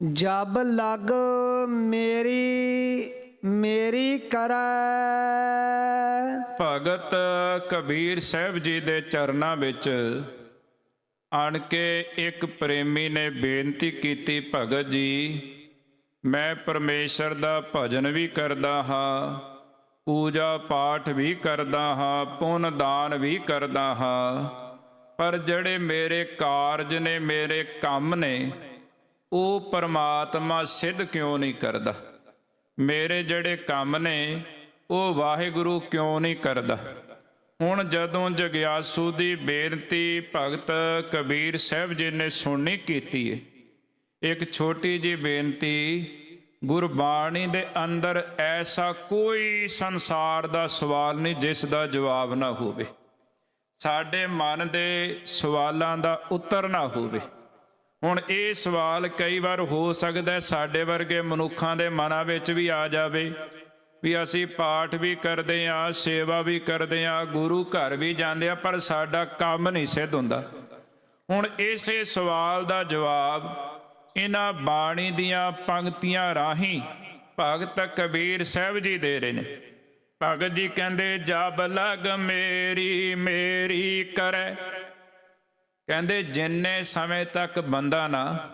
ਜਬ ਲਗ ਮੇਰੀ ਮੇਰੀ ਕਰੈ। ਭਗਤ ਕਬੀਰ ਸਾਹਿਬ ਜੀ ਦੇ ਚਰਨਾਂ ਵਿੱਚ ਆਣ ਕੇ ਇੱਕ ਪ੍ਰੇਮੀ ਨੇ ਬੇਨਤੀ ਕੀਤੀ, ਭਗਤ ਜੀ, ਮੈਂ ਪਰਮੇਸ਼ਰ ਦਾ ਭਜਨ ਵੀ ਕਰਦਾ ਹਾਂ, ਪੂਜਾ ਪਾਠ ਵੀ ਕਰਦਾ ਹਾਂ, ਪੁੰਨ ਦਾਨ ਵੀ ਕਰਦਾ ਹਾਂ, ਪਰ ਜਿਹੜੇ ਮੇਰੇ ਕਾਰਜ ਨੇ, ਮੇਰੇ ਕੰਮ ਨੇ ਉਹ ਪਰਮਾਤਮਾ ਸਿੱਧ ਕਿਉਂ ਨਹੀਂ ਕਰਦਾ? ਮੇਰੇ ਜਿਹੜੇ ਕੰਮ ਨੇ, ਉਹ ਵਾਹਿਗੁਰੂ ਕਿਉਂ ਨਹੀਂ ਕਰਦਾ? ਹੁਣ ਜਦੋਂ ਜਗਿਆਸੂ ਦੀ ਬੇਨਤੀ ਭਗਤ ਕਬੀਰ ਸਾਹਿਬ ਜੀ ਨੇ ਸੁਣਨੀ ਕੀਤੀ ਹੈ ਇੱਕ ਛੋਟੀ ਜੀ ਬੇਨਤੀ, ਗੁਰਬਾਣੀ ਦੇ ਅੰਦਰ ਐਸਾ ਕੋਈ ਸੰਸਾਰ ਦਾ ਸਵਾਲ ਨਹੀਂ ਜਿਸ ਦਾ ਜਵਾਬ ਨਾ ਹੋਵੇ। ਸਾਡੇ ਮਨ ਦੇ ਸਵਾਲਾਂ ਦਾ ਉੱਤਰ ਨਾ ਹੋਵੇ। ਹੁਣ ਇਹ ਸਵਾਲ ਕਈ ਵਾਰ ਹੋ ਸਕਦਾ ਸਾਡੇ ਵਰਗੇ ਮਨੁੱਖਾਂ ਦੇ ਮਨਾਂ ਵਿੱਚ ਵੀ ਆ ਜਾਵੇ ਵੀ ਅਸੀਂ ਪਾਠ ਵੀ ਕਰਦੇ ਆ ਸੇਵਾ ਵੀ ਕਰਦੇ ਆ ਗੁਰੂ ਘਰ ਵੀ ਜਾਂਦੇ ਆ ਪਰ ਸਾਡਾ ਕੰਮ ਨਹੀਂ ਸਿੱਧ ਹੁੰਦਾ। ਹੁਣ ਇਸੇ ਸਵਾਲ ਦਾ ਜਵਾਬ ਇਹਨਾਂ ਬਾਣੀ ਦੀਆਂ ਪੰਕਤੀਆਂ ਰਾਹੀਂ ਭਗਤ ਕਬੀਰ ਸਾਹਿਬ ਜੀ ਦੇ ਰਹੇ ਨੇ। ਭਗਤ ਜੀ ਕਹਿੰਦੇ, ਜਬ ਲਗ ਮੇਰੀ ਮੇਰੀ ਕਰੈ। ਕਹਿੰਦੇ, ਜਿੰਨੇ ਸਮੇਂ ਤੱਕ ਬੰਦਾ ਨਾ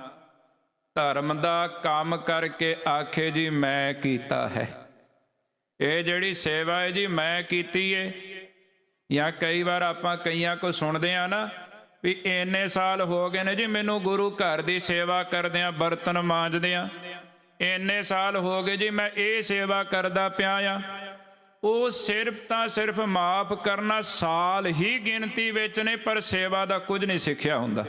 ਧਰਮ ਦਾ ਕੰਮ ਕਰਕੇ ਆਖੇ ਜੀ ਮੈਂ ਕੀਤਾ ਹੈ। ਇਹ ਜਿਹੜੀ ਸੇਵਾ ਹੈ ਜੀ, ਮੈਂ ਕੀਤੀ ਏ। ਜਾਂ ਕਈ ਵਾਰ ਆਪਾਂ ਕਈਆਂ ਕੋ ਸੁਣਦੇ ਆ ਨਾ ਵੀ ਇੰਨੇ ਸਾਲ ਹੋ ਗਏ ਨੇ ਜੀ, ਮੈਨੂੰ ਗੁਰੂ ਘਰ ਦੀ ਸੇਵਾ ਕਰਦੇ ਕਰਦਿਆਂ ਬਰਤਨ ਮਾਂਜਦੇ ਮਾਂਜਦਿਆਂ ਇੰਨੇ ਸਾਲ ਹੋ ਗਏ ਜੀ, ਮੈਂ ਇਹ ਸੇਵਾ ਕਰਦਾ ਪਿਆ ਆ ਉਹ ਸਿਰਫ ਤਾਂ ਸਿਰਫ ਮਾਫ ਕਰਨਾ ਸਾਲ ਹੀ ਗਿਣਤੀ ਵਿੱਚ ਨੇ, ਪਰ ਸੇਵਾ ਦਾ ਕੁਝ ਨਹੀਂ ਸਿੱਖਿਆ ਹੁੰਦਾ।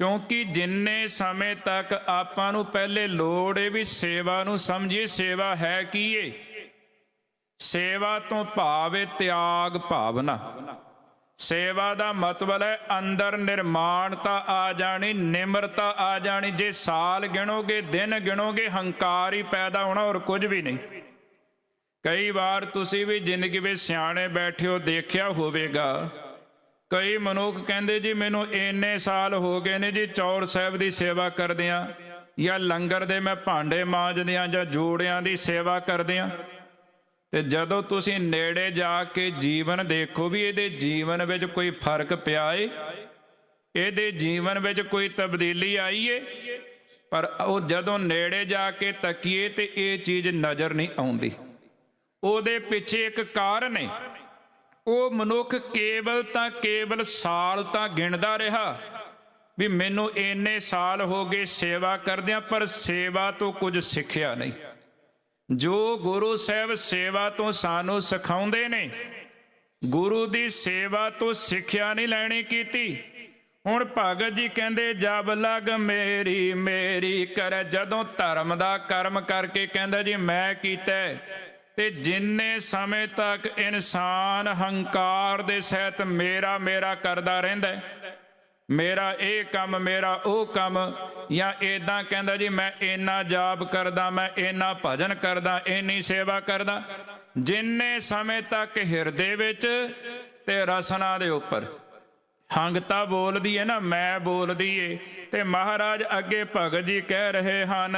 ਕਿਉਂਕਿ ਜਿੰਨੇ ਸਮੇਂ ਤੱਕ ਆਪਾਂ ਨੂੰ ਪਹਿਲੇ ਲੋੜ ਏ ਵੀ ਸੇਵਾ ਨੂੰ ਸਮਝੀਏ, ਸੇਵਾ ਹੈ ਕੀ ਏ ਸੇਵਾ ਤੋਂ ਭਾਵ ਏ ਤਿਆਗ ਭਾਵਨਾ। ਸੇਵਾ ਦਾ ਮਤਲਬ ਹੈ ਅੰਦਰ ਨਿਰਮਾਣਤਾ ਆ ਜਾਣੀ, ਨਿਮਰਤਾ ਆ ਜਾਣੀ। ਜੇ ਸਾਲ ਗਿਣੋਗੇ, ਦਿਨ ਗਿਣੋਗੇ, ਹੰਕਾਰ ਹੀ ਪੈਦਾ ਹੋਣਾ ਔਰ ਕੁਝ ਵੀ ਨਹੀਂ। ਕਈ ਵਾਰ ਤੁਸੀਂ ਵੀ ਜ਼ਿੰਦਗੀ ਵਿੱਚ ਸਿਆਣੇ ਬੈਠੇ ਹੋ, ਦੇਖਿਆ ਹੋਵੇਗਾ। ਕਈ ਮਨੁੱਖ ਕਹਿੰਦੇ, ਜੀ, ਮੈਨੂੰ ਇੰਨੇ ਸਾਲ ਹੋ ਗਏ ਨੇ ਜੀ, ਚੌਰ ਸਾਹਿਬ ਦੀ ਸੇਵਾ ਕਰਦਿਆਂ ਜਾਂ ਲੰਗਰ ਦੇ ਮੈਂ ਭਾਂਡੇ ਮਾਂਜਦਿਆਂ ਜਾਂ ਜੋੜਿਆਂ ਦੀ ਸੇਵਾ ਕਰਦਿਆਂ ਤੇ ਜਦੋਂ ਤੁਸੀਂ ਨੇੜੇ ਜਾ ਕੇ ਜੀਵਨ ਦੇਖੋ ਵੀ ਇਹਦੇ ਜੀਵਨ ਵਿੱਚ ਕੋਈ ਫ਼ਰਕ ਪਿਆ ਏ, ਇਹਦੇ ਜੀਵਨ ਵਿੱਚ ਕੋਈ ਤਬਦੀਲੀ ਆਈ ਏ, ਪਰ ਉਹ ਜਦੋਂ ਨੇੜੇ ਜਾ ਕੇ ਤੱਕੀਏ ਤੇ ਇਹ ਚੀਜ਼ ਨਜ਼ਰ ਨਹੀਂ ਆਉਂਦੀ। ਉਹਦੇ ਪਿੱਛੇ ਇੱਕ ਕਾਰਨ ਹੈ ਉਹ ਮਨੁੱਖ ਕੇਵਲ ਤਾਂ ਕੇਵਲ ਸਾਲ ਤਾਂ ਗਿਣਦਾ ਰਿਹਾ ਵੀ ਮੈਨੂੰ ਇੰਨੇ ਸਾਲ ਹੋ ਗਏ ਸੇਵਾ ਕਰਦਿਆਂ, ਪਰ ਸੇਵਾ ਤੋਂ ਕੁਝ ਸਿੱਖਿਆ ਨਹੀਂ। ਜੋ ਗੁਰੂ ਸਾਹਿਬ ਸੇਵਾ ਤੋਂ ਸਾਨੂੰ ਸਿਖਾਉਂਦੇ ਨੇ, ਗੁਰੂ ਦੀ ਸੇਵਾ ਤੋਂ ਸਿੱਖਿਆ ਨਹੀਂ ਲੈਣੀ ਕੀਤੀ। ਹੁਣ ਭਗਤ ਜੀ ਕਹਿੰਦੇ, ਜਬ ਲਗ ਮੇਰੀ ਮੇਰੀ ਕਰ। ਜਦੋਂ ਧਰਮ ਦਾ ਕਰਮ ਕਰਕੇ ਕਹਿੰਦਾ ਜੀ, ਮੈਂ ਕੀਤਾ ਤੇ ਜਿੰਨੇ ਸਮੇਂ ਤੱਕ ਇਨਸਾਨ ਹੰਕਾਰ ਦੇ ਸਹਿਤ ਮੇਰਾ ਮੇਰਾ ਕਰਦਾ ਰਹਿੰਦਾ ਮੇਰਾ ਇਹ ਕੰਮ, ਮੇਰਾ ਉਹ ਕੰਮ, ਜਾਂ ਇਦਾਂ ਕਹਿੰਦਾ ਜੀ, ਮੈਂ ਇੰਨਾ ਜਾਪ ਕਰਦਾ, ਮੈਂ ਇੰਨਾ ਭਜਨ ਕਰਦਾ, ਇੰਨੀ ਸੇਵਾ ਕਰਦਾ, ਜਿੰਨੇ ਸਮੇਂ ਤੱਕ ਹਿਰਦੇ ਵਿੱਚ ਤੇ ਰਸਨਾ ਦੇ ਉੱਪਰ। ਹੰਗਤਾ ਬੋਲਦੀ ਹੈ ਨਾ, ਮੈਂ ਬੋਲਦੀ ਏ, ਤੇ ਮਹਾਰਾਜ ਅੱਗੇ ਭਗਤ ਜੀ ਕਹਿ ਰਹੇ ਹਨ।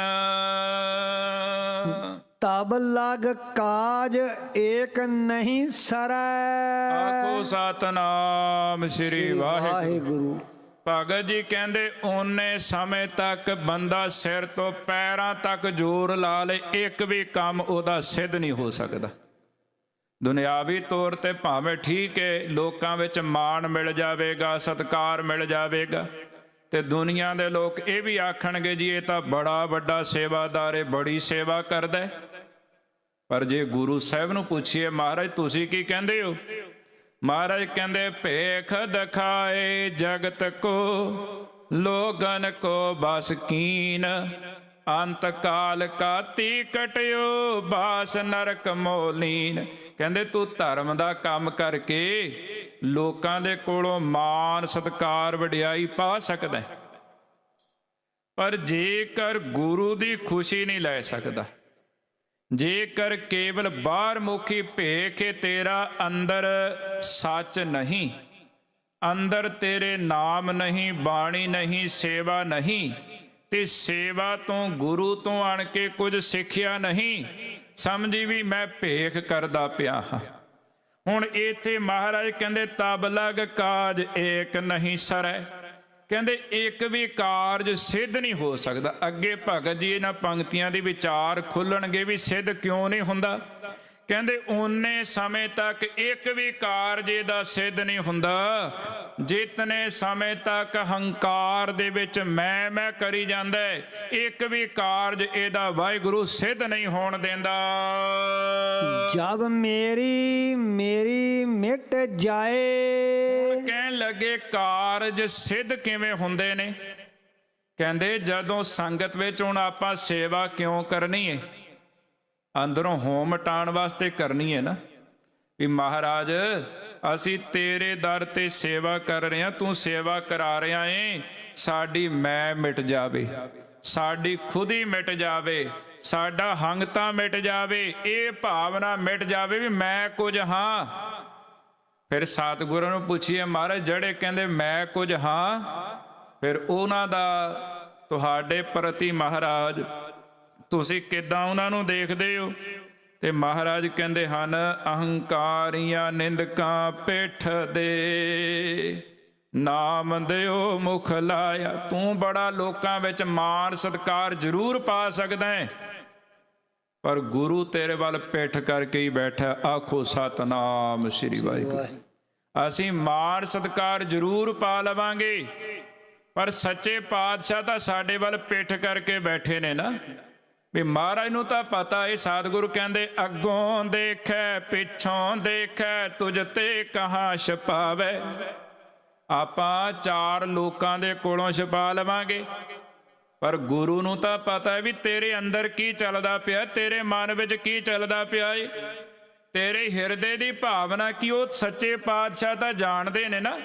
ਤਬ ਲਗ ਕਾਜ ਏਕ ਨਹੀਂ ਸਰੈ। ਆਖੋ ਸਤਨਾਮ ਸ੍ਰੀ ਵਾਹਿਗੁਰੂ। ਭਗਤ ਜੀ ਕਹਿੰਦੇ ਓਨੇ ਸਮੇਂ ਤੱਕ ਬੰਦਾ ਸਿਰ ਤੋਂ ਪੈਰਾਂ ਤੱਕ ਜ਼ੋਰ ਲਾ ਲੇ ਇੱਕ ਵੀ ਕੰਮ ਉਹਦਾ ਸਿੱਧ ਨਹੀਂ ਹੋ ਸਕਦਾ। ਦੁਨਿਆਵੀ ਤੌਰ ਤੇ ਭਾਵੇਂ ਠੀਕ ਹੈ ਲੋਕਾਂ ਵਿੱਚ ਮਾਣ ਮਿਲ ਜਾਵੇਗਾ ਸਤਕਾਰ ਮਿਲ ਜਾਵੇਗਾ। ਤੇ ਦੁਨੀਆ ਦੇ ਲੋਕ ਇਹ ਵੀ ਆਖਣਗੇ ਜੀ ਇਹ ਤਾਂ ਬੜਾ ਵੱਡਾ ਸੇਵਾਦਾਰ ਹੈ ਬੜੀ ਸੇਵਾ ਕਰਦਾ ਹੈ ਪਰ ਜੇ ਗੁਰੂ ਸਾਹਿਬ ਨੂੰ ਪੁੱਛੀਏ, ਮਹਾਰਾਜ ਤੁਸੀਂ ਕੀ ਕਹਿੰਦੇ ਹੋ? ਮਹਾਰਾਜ ਕਹਿੰਦੇ, ਭੇਖ ਦਿਖਾਏ ਜਗਤ ਕੋ, ਲੋਗਨ ਕੋ ਬਸ ਕੀਨ। ਅੰਤ ਕਾਲ ਕਾਤੀ ਕਟਿਓ, ਬਾਸ ਨਰਕ ਮੋਲੀਨ। ਕਹਿੰਦੇ, ਤੂੰ ਧਰਮ ਦਾ ਕੰਮ ਕਰਕੇ ਲੋਕਾਂ ਦੇ ਕੋਲੋਂ ਮਾਨ ਸਤਕਾਰ ਵਡਿਆਈ ਪਾ ਸਕਦਾ ਪਰ ਜੇਕਰ ਗੁਰੂ ਦੀ ਖੁਸ਼ੀ ਨਹੀਂ ਲੈ ਸਕਦਾ ਜੇਕਰ ਕੇਵਲ ਬਾਹਰ ਮੁਖੀ ਭੇਖ ਤੇਰਾ ਅੰਦਰ, ਸੱਚ ਨਹੀਂ। ਅੰਦਰ ਤੇਰੇ ਨਾਮ ਨਹੀਂ, ਬਾਣੀ ਨਹੀਂ, ਸੇਵਾ ਨਹੀਂ। ਤੇ ਸੇਵਾ ਤੋਂ ਗੁਰੂ ਤੋਂ ਆਣ ਕੇ ਕੁਝ ਸਿੱਖਿਆ ਨਹੀਂ। ਸਮਝੀ ਵੀ ਮੈਂ ਭੇਖ ਕਰਦਾ ਪਿਆ ਹਾਂ। ਹੁਣ ਇੱਥੇ ਮਹਾਰਾਜ ਕਹਿੰਦੇ, ਤਬ ਲਗ ਕਾਜ ਏਕ ਨਹੀਂ ਸਰੈ। ਕਹਿੰਦੇ ਇੱਕ ਵੀ ਕਾਰਜ ਸਿੱਧ ਨਹੀਂ ਹੋ ਸਕਦਾ। ਅੱਗੇ ਭਗਤ ਜੀ ਇਹਨਾਂ ਪੰਕਤੀਆਂ ਦੇ ਵਿਚਾਰ ਖੁੱਲਣਗੇ ਵੀ ਸਿੱਧ ਕਿਉਂ ਨਹੀਂ ਹੁੰਦਾ? ਕਹਿੰਦੇ ਓਨੇ ਸਮੇਂ ਤੱਕ ਇੱਕ ਵੀ ਕਾਰਜ ਇਹਦਾ ਸਿੱਧ ਨਹੀਂ ਹੁੰਦਾ। ਜਿਤਨੇ ਸਮੇਂ ਤੱਕ ਹੰਕਾਰ ਦੇ ਵਿੱਚ ਮੈਂ ਮੈਂ ਕਰੀ ਜਾਂਦਾ ਹੈ, ਇੱਕ ਵੀ ਕਾਰਜ ਇਹਦਾ ਵਾਹਿਗੁਰੂ ਸਿੱਧ ਨਹੀਂ ਹੋਣ ਦਿੰਦਾ। ਜਬ ਮੇਰੀ ਮੇਰੀ ਮਿਟ ਜਾਏ। ਕਹਿਣ ਲੱਗੇ ਕਾਰਜ ਸਿੱਧ ਕਿਵੇਂ ਹੁੰਦੇ ਨੇ? ਕਹਿੰਦੇ ਜਦੋਂ ਸੰਗਤ ਵਿੱਚ ਹੁਣ ਆਪਾਂ ਸੇਵਾ ਕਿਉਂ ਕਰਨੀ ਹੈ ਅੰਦਰੋਂ ਹੋਮ ਮਟਾਉਣ ਵਾਸਤੇ ਕਰਨੀ ਹੈ ਨਾ। ਵੀ ਮਹਾਰਾਜ, ਅਸੀਂ ਤੇਰੇ ਦਰ ਤੇ ਸੇਵਾ ਕਰ ਰਹੇ ਹਾਂ, ਤੂੰ ਸੇਵਾ ਕਰਾ ਰਿਹਾ ਏ, ਸਾਡੀ ਮੈਂ ਮਿਟ ਜਾਵੇ, ਸਾਡੀ ਖੁਦੀ ਮਿਟ ਜਾਵੇ, ਸਾਡਾ ਹੰਗਤਾ ਮਿਟ ਜਾਵੇ, ਇਹ ਭਾਵਨਾ ਮਿਟ ਜਾਵੇ ਵੀ ਮੈਂ ਕੁਝ ਹਾਂ। ਫਿਰ ਸਤਿਗੁਰਾਂ ਨੂੰ ਪੁੱਛੀਏ, ਮਹਾਰਾਜ, ਜਿਹੜੇ ਕਹਿੰਦੇ ਮੈਂ ਕੁਝ ਹਾਂ, ਫਿਰ ਉਹਨਾਂ ਦਾ ਤੁਹਾਡੇ ਪ੍ਰਤੀ ਮਹਾਰਾਜ ਤੁਸੀਂ ਕਿਦਾਂ ਉਹਨਾਂ ਨੂੰ ਦੇਖਦੇ ਹੋ? ਤੇ ਮਹਾਰਾਜ ਕਹਿੰਦੇ ਹਨ, ਅਹੰਕਾਰੀਆਂ ਨਿੰਦਕਾਂ ਪਿੱਠ ਦੇ। ਨਾਮ ਦਿਓ ਮੁਖ ਲਾਇਆ। ਤੂੰ ਬੜਾ ਲੋਕਾਂ ਵਿੱਚ ਮਾਨ ਸਤਕਾਰ ਜ਼ਰੂਰ ਪਾ ਸਕਦਾ ਹੈ। ਪਰ ਗੁਰੂ ਤੇਰੇ ਵੱਲ ਪਿੱਠ ਕਰਕੇ ਹੀ ਬੈਠਾ ਆਖੋ, ਸਤਨਾਮ ਸ੍ਰੀ ਵਾਹਿਗੁਰੂ। ਅਸੀਂ ਮਾਣ ਸਤਕਾਰ ਜ਼ਰੂਰ ਪਾ ਲਵਾਂਗੇ। ਪਰ ਸੱਚੇ ਪਾਤਸ਼ਾਹ ਤਾਂ ਸਾਡੇ ਵੱਲ ਪਿੱਠ ਕਰਕੇ ਬੈਠੇ ਨੇ ਨਾ। ਵੀ ਮਹਾਰਾਜ ਨੂੰ ਤਾਂ ਪਤਾ ਏ, ਸਤਿਗੁਰੂ ਕਹਿੰਦੇ, ਅੱਗੋਂ ਦੇਖੈ, ਪਿੱਛੋਂ ਦੇਖੈ, ਤੁਝ ਤੇ ਕਹਾਂ ਛਪਾਵੇ? ਆਪਾਂ ਚਾਰ ਲੋਕਾਂ ਦੇ ਕੋਲੋਂ ਛਪਾ ਲਵਾਂਗੇ। ਪਰ ਗੁਰੂ ਨੂੰ ਤਾਂ ਪਤਾ ਹੈ ਵੀ ਤੇਰੇ ਅੰਦਰ ਕੀ ਚੱਲਦਾ ਪਿਆ, ਤੇਰੇ ਮਨ ਵਿੱਚ ਕੀ ਚੱਲਦਾ ਪਿਆ ਏ। ਤੇਰੇ ਹਿਰਦੇ ਦੀ ਭਾਵਨਾ ਕੀ, ਉਹ ਸੱਚੇ ਪਾਤਸ਼ਾਹ ਤਾਂ ਜਾਣਦੇ ਨੇ ਨਾ।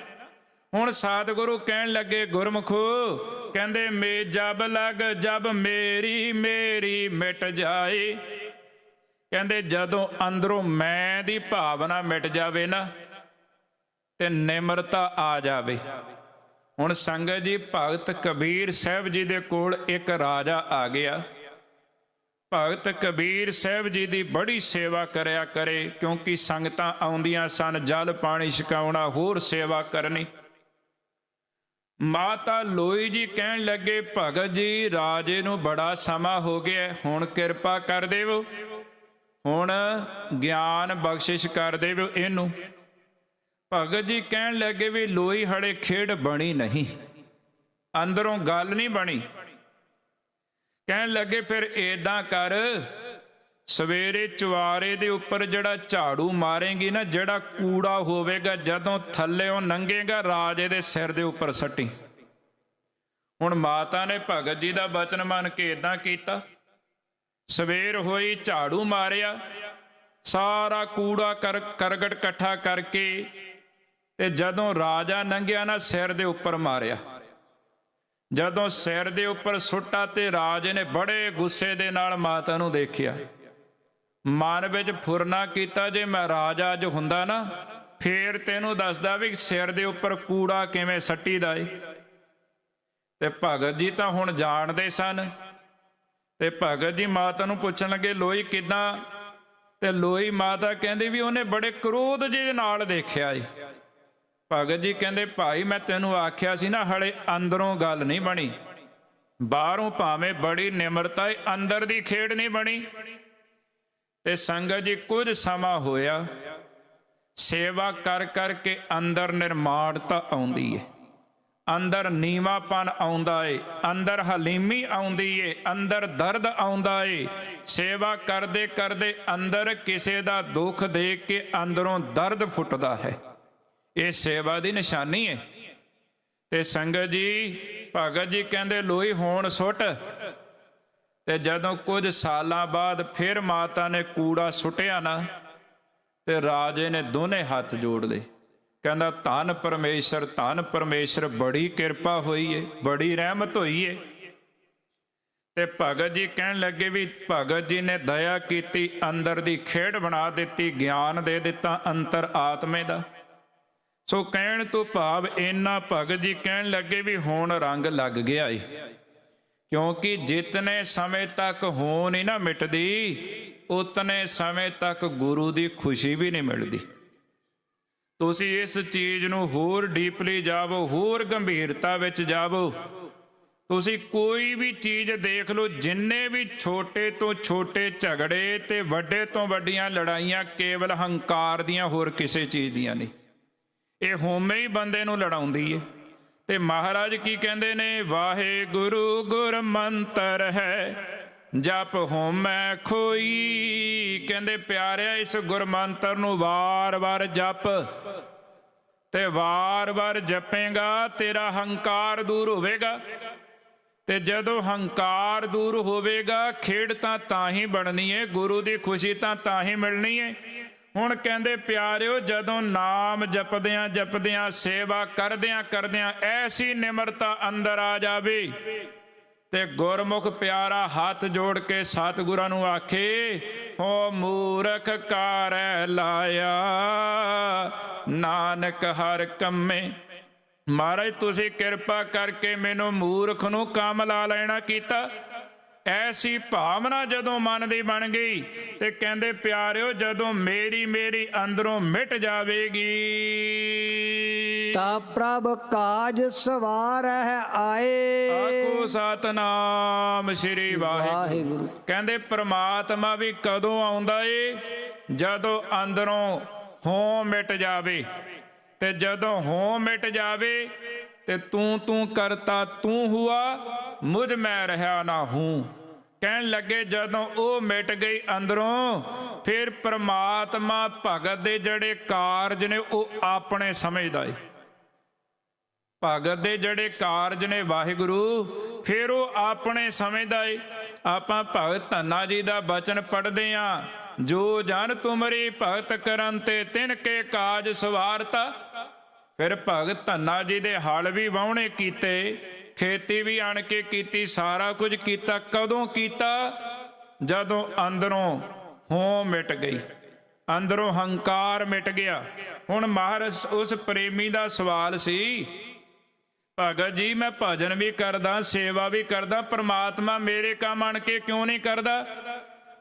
ਹੁਣ ਸਤਿਗੁਰੂ ਕਹਿਣ ਲੱਗੇ, ਗੁਰਮੁਖੋ, ਕਹਿੰਦੇ, ਮੇ ਜਬ ਲਗ ਜਬ ਮੇਰੀ ਮੇਰੀ ਮਿਟ ਜਾਏ। ਕਹਿੰਦੇ, ਜਦੋਂ ਅੰਦਰੋਂ ਮੈਂ ਦੀ ਭਾਵਨਾ ਮਿਟ ਜਾਵੇ ਨਾ, ਤੇ ਨਿਮਰਤਾ ਆ ਜਾਵੇ। ਹੁਣ ਸੰਗਤ ਜੀ, ਭਗਤ ਕਬੀਰ ਸਾਹਿਬ ਜੀ ਦੇ ਕੋਲ ਇੱਕ ਰਾਜਾ ਆ ਗਿਆ। ਭਗਤ ਕਬੀਰ ਸਾਹਿਬ ਜੀ ਦੀ ਬੜੀ ਸੇਵਾ ਕਰਿਆ ਕਰੇ, ਕਿਉਂਕਿ ਸੰਗਤਾਂ ਆਉਂਦੀਆਂ ਸਨ, ਜਲ ਪਾਣੀ ਛਕਾਉਣਾ ਹੋਰ ਸੇਵਾ ਕਰਨੀ। ਮਾਤਾ ਲੋਈ ਜੀ ਕਹਿਣ ਲੱਗੇ, ਭਗਤ ਜੀ, ਰਾਜੇ ਨੂੰ ਬੜਾ ਸਮਾਂ ਹੋ ਗਿਆ ਹੁਣ ਕਿਰਪਾ ਕਰ ਦੇਵੋ। ਹੁਣ ਗਿਆਨ ਬਖਸ਼ਿਸ਼ ਕਰ ਦੇਵੋ ਇਹਨੂੰ। ਭਗਤ ਜੀ ਕਹਿਣ ਲੱਗੇ ਵੀ ਲੋਈ ਹੜੇ ਖੇਡ ਬਣੀ ਨਹੀਂ, ਅੰਦਰੋਂ ਗੱਲ ਨਹੀਂ ਬਣੀ। ਕਹਿਣ ਲੱਗੇ, ਫਿਰ ਏਦਾਂ ਕਰ ਸਵੇਰੇ ਚਵਾਰੇ ਦੇ ਉੱਪਰ ਜਿਹੜਾ ਝਾੜੂ ਮਾਰੇਗੀ ਨਾ, ਜਿਹੜਾ ਕੂੜਾ ਹੋਵੇਗਾ, ਜਦੋਂ ਥੱਲੇੋਂ ਨੰਗੇਗਾ, ਰਾਜੇ ਦੇ ਸਿਰ ਦੇ ਉੱਪਰ ਸੱਟੀ। ਹੁਣ ਮਾਤਾ ਨੇ ਭਗਤ ਜੀ ਦਾ ਬਚਨ ਮੰਨ ਕੇ ਏਦਾਂ ਕੀਤਾ। ਸਵੇਰ ਹੋਈ ਝਾੜੂ ਮਾਰਿਆ, ਸਾਰਾ ਕੂੜਾ ਕਰ, ਕਰਗਟ ਇਕੱਠਾ ਕਰਕੇ ਤੇ ਜਦੋਂ ਰਾਜਾ ਨੰਗਿਆ ਨਾ, ਸਿਰ ਦੇ ਉੱਪਰ ਮਾਰਿਆ। ਜਦੋਂ ਸਿਰ ਦੇ ਉੱਪਰ ਸੁੱਟਾ ਤੇ ਰਾਜੇ ਨੇ ਬੜੇ ਗੁੱਸੇ ਦੇ ਨਾਲ ਮਾਤਾ ਨੂੰ ਦੇਖਿਆ। ਮਨ ਵਿੱਚ ਫੁਰਨਾ ਕੀਤਾ ਜੇ ਮਹਾਰਾਜ ਅੱਜ ਹੁੰਦਾ ਨਾ, ਫੇਰ ਤੈਨੂੰ ਦੱਸਦਾ ਵੀ ਸਿਰ ਦੇ ਉੱਪਰ ਕੂੜਾ ਕਿਵੇਂ ਸੱਟੀਦਾ ਏ। ਤੇ ਭਗਤ ਜੀ ਤਾਂ ਹੁਣ ਜਾਣਦੇ ਸਨ। ਤੇ ਭਗਤ ਜੀ ਮਾਤਾ ਨੂੰ ਪੁੱਛਣ ਲੱਗੇ, ਲੋਈ ਕਿਦਾਂ? ਤੇ ਲੋਈ ਮਾਤਾ ਕਹਿੰਦੀ ਵੀ ਉਹਨੇ ਬੜੇ ਕਰੋਧ ਜੀ ਦੇ ਨਾਲ ਦੇਖਿਆ ਏ। ਭਗਤ ਜੀ ਕਹਿੰਦੇ, ਭਾਈ, ਮੈਂ ਤੈਨੂੰ ਆਖਿਆ ਸੀ ਨਾ, ਹਲੇ ਅੰਦਰੋਂ ਗੱਲ ਨਹੀਂ ਬਣੀ। ਬਾਹਰੋਂ ਭਾਵੇਂ ਬੜੀ ਨਿਮਰਤਾ ਏ, ਅੰਦਰ ਦੀ ਖੇਡ ਨਹੀਂ ਬਣੀ। ਤੇ ਸੰਗਤ ਜੀ, ਕੁਝ ਸਮਾਂ ਹੋਇਆ, ਸੇਵਾ ਕਰ ਕਰਕੇ ਅੰਦਰ ਨਿਰਮਾਣਤਾ ਆਉਂਦੀ ਏ। ਅੰਦਰ ਨੀਵਾਪਨ ਆਉਂਦਾ ਏ, ਅੰਦਰ ਹਲੀਮੀ ਆਉਂਦੀ ਏ, ਅੰਦਰ ਦਰਦ ਆਉਂਦਾ ਏ। ਸੇਵਾ ਕਰਦੇ ਕਰਦੇ ਅੰਦਰ ਕਿਸੇ ਦਾ ਦੁੱਖ ਦੇਖ ਕੇ ਅੰਦਰੋਂ ਦਰਦ ਫੁੱਟਦਾ ਹੈ। ਇਹ ਸੇਵਾ ਦੀ ਨਿਸ਼ਾਨੀ ਹੈ ਤੇ ਸੰਗਤ ਜੀ, ਭਗਤ ਜੀ ਕਹਿੰਦੇ, ਲੋਈ ਹੋਣ ਸੁੱਟ ਤੇ ਜਦੋਂ ਕੁਝ ਸਾਲਾਂ ਬਾਅਦ ਫਿਰ ਮਾਤਾ ਨੇ ਕੂੜਾ ਸੁੱਟਿਆ ਨਾ, ਤੇ ਰਾਜੇ ਨੇ ਦੋਨੇ ਹੱਥ ਜੋੜ ਲਏ। ਕਹਿੰਦਾ, ਧੰਨ ਪਰਮੇਸ਼ਰ ਧੰਨ ਪਰਮੇਸ਼ਰ, ਬੜੀ ਕਿਰਪਾ ਹੋਈ ਏ, ਬੜੀ ਰਹਿਮਤ ਹੋਈ ਏ। ਤੇ ਭਗਤ ਜੀ ਕਹਿਣ ਲੱਗੇ ਵੀ ਭਗਤ ਜੀ ਨੇ ਦਇਆ ਕੀਤੀ, ਅੰਦਰ ਦੀ ਖੇਡ ਬਣਾ ਦਿੱਤੀ, ਗਿਆਨ ਦੇ ਦਿੱਤਾ ਅੰਤਰ ਆਤਮੇ ਦਾ। ਸੋ ਕਹਿਣ ਤੋਂ ਭਾਵ ਇੰਨਾ ਭਗਤ ਜੀ ਕਹਿਣ ਲੱਗੇ ਵੀ ਹੁਣ ਰੰਗ ਲੱਗ ਗਿਆ ਏ। ਕਿਉਂਕਿ ਜਿਤਨੇ ਸਮੇਂ ਤੱਕ ਹੋ ਨਹੀਂ ਨਾ ਮਿਟਦੀ, ਉਤਨੇ ਸਮੇਂ ਤੱਕ ਗੁਰੂ ਦੀ ਖੁਸ਼ੀ ਵੀ ਨਹੀਂ ਮਿਲਦੀ। ਤੁਸੀਂ ਇਸ ਚੀਜ਼ ਨੂੰ ਹੋਰ ਡੀਪਲੀ ਜਾਵੋ, ਹੋਰ ਗੰਭੀਰਤਾ ਵਿੱਚ ਜਾਵੋ। ਤੁਸੀਂ ਕੋਈ ਵੀ ਚੀਜ਼ ਦੇਖ ਲਓ, ਜਿੰਨੇ ਵੀ ਛੋਟੇ ਤੋਂ ਛੋਟੇ ਝਗੜੇ ਤੇ ਵੱਡੇ ਤੋਂ ਵੱਡੀਆਂ ਲੜਾਈਆਂ ਕੇਵਲ ਹੰਕਾਰ ਦੀਆਂ, ਹੋਰ ਕਿਸੇ ਚੀਜ਼ ਦੀਆਂ ਨਹੀਂ। ਇਹ ਹੋਮੇ ਹੀ ਬੰਦੇ ਨੂੰ ਲੜਾਉਂਦੀ ਏ। ਤੇ ਮਹਾਰਾਜ ਕੀ ਕਹਿੰਦੇ ਨੇ? ਵਾਹਿਗੁਰੂ ਗੁਰ ਮੰਤਰ ਹੈ, ਜਪ ਹੋਮੈ ਖੋਈ। ਕਹਿੰਦੇ, ਪਿਆਰਿਆ, ਇਸ ਗੁਰਮੰਤਰ ਨੂੰ ਵਾਰ-ਵਾਰ ਜਪ ਤੇ ਵਾਰ-ਵਾਰ ਜਪੇਗਾ, ਤੇਰਾ ਹੰਕਾਰ ਦੂਰ ਹੋਵੇਗਾ। ਤੇ ਜਦੋਂ ਹੰਕਾਰ ਦੂਰ ਹੋਵੇਗਾ, ਖੇਡ ਤਾਂ ਤਾਂ ਹੀ ਬਣਨੀ ਏ, ਗੁਰੂ ਦੀ ਖੁਸ਼ੀ ਤਾਂ ਤਾਂ ਹੀ ਮਿਲਣੀ ਏ। ਹੁਣ ਕਹਿੰਦੇ, ਪਿਆਰਿਓ, ਜਦੋਂ ਨਾਮ ਜਪਦਿਆਂ ਜਪਦਿਆਂ, ਸੇਵਾ ਕਰਦਿਆਂ ਕਰਦਿਆਂ, ਐਸੀ ਨਿਮਰਤਾ ਅੰਦਰ ਆ ਜਾਵੇ। ਤੇ ਗੁਰਮੁਖ ਪਿਆਰਾ ਹੱਥ ਜੋੜ ਕੇ ਸਤਿਗੁਰਾਂ ਨੂੰ ਆਖੇ, ਹੋ ਮੂਰਖ ਕਾਰੈ ਲਾਇਆ, ਨਾਨਕ ਹਰ ਕੰਮੇ। ਮਹਾਰਾਜ, ਤੁਸੀਂ ਕਿਰਪਾ ਕਰਕੇ ਮੈਨੂੰ ਮੂਰਖ ਨੂੰ ਕੰਮ ਲਾ ਲੈਣਾ ਕੀਤਾ। ਐਸੀ ਭਾਵਨਾ ਜਦੋਂ ਮਨ ਦੀ ਬਣ ਗਈ ਤੇ ਕਹਿੰਦੇ ਪਿਆਰਿਓ ਜਦੋਂ ਮੇਰੀ ਮੇਰੀ ਅੰਦਰੋਂ ਮਿਟ ਜਾਵੇਗੀ। ਤਾ ਪ੍ਰਭ ਕਾਜ ਸਵਾਰ ਹੈ ਆਏ। ਆਖੋ ਸਤਨਾਮ ਸ੍ਰੀ ਵਾਹਿਗੁਰੂ। ਵਾਹਿਗੁਰੂ। ਕਹਿੰਦੇ ਪ੍ਰਮਾਤਮਾ ਵੀ ਕਦੋਂ ਆਉਂਦਾ ਏ? ਜਦੋਂ ਅੰਦਰੋਂ ਹੋਂ ਮਿਟ ਜਾਵੇ। ਤੇ ਜਦੋਂ ਹੋਂ ਮਿਟ ਜਾਵੇ ਤੇ ਤੂੰ ਤੂੰ ਕਰਤਾ ਤੂੰ ਹੁਆ, ਮੁਝ ਮੈਂ ਰਹਾ ਨਾ ਹੂੰ। ਕਹਿਣ ਲੱਗੇ ਜਦੋਂ ਉਹ ਮਿਟ ਗਈ ਅੰਦਰੋਂ, ਫਿਰ ਪ੍ਰਮਾਤਮਾ ਭਗਤ ਦੇ ਜਿਹੜੇ ਕਾਰਜ ਨੇ ਉਹ ਆਪਣੇ ਸਮਝਦਾ ਏ। ਭਗਤ ਦੇ ਜਿਹੜੇ ਕਾਰਜ ਨੇ ਵਾਹਿਗੁਰੂ, ਫਿਰ ਉਹ ਆਪਣੇ ਸਮਝਦਾ ਏ। ਆਪਾਂ ਭਗਤ ਧੰਨਾ ਜੀ ਦਾ ਬਚਨ ਪੜ੍ਹਦੇ ਆ। ਜੋ ਜਨ ਤੁਮਰੀ ਭਗਤ ਕਰਨ ਤੇ ਤਿਨ ਕੇ ਕਾਜ ਸਵਾਰਤਾ ਫਿਰ ਭਗਤ ਧੰਨਾ ਜੀ ਦੇ ਹਲ ਵੀ ਵਾਹੁਣੇ ਕੀਤੇ, ਖੇਤੀ ਵੀ ਆਣ ਕੇ ਕੀਤੀ, ਸਾਰਾ ਕੁਝ ਕੀਤਾ। ਕਦੋਂ ਕੀਤਾ? ਜਦੋਂ ਅੰਦਰੋਂ ਹੋਂ ਮਿਟ ਗਈ। ਅੰਦਰੋਂ ਹੰਕਾਰ ਮਿਟ ਗਿਆ। ਹੁਣ ਮਹਾਰਾਜ ਉਸ ਪ੍ਰੇਮੀ ਦਾ ਸਵਾਲ ਸੀ, ਭਗਤ ਜੀ, ਮੈਂ ਭਜਨ ਵੀ ਕਰਦਾ, ਸੇਵਾ ਵੀ ਕਰਦਾ, ਪ੍ਰਮਾਤਮਾ ਮੇਰੇ ਕੰਮ ਆਣ ਕੇ ਕਿਉਂ ਨਹੀਂ ਕਰਦਾ?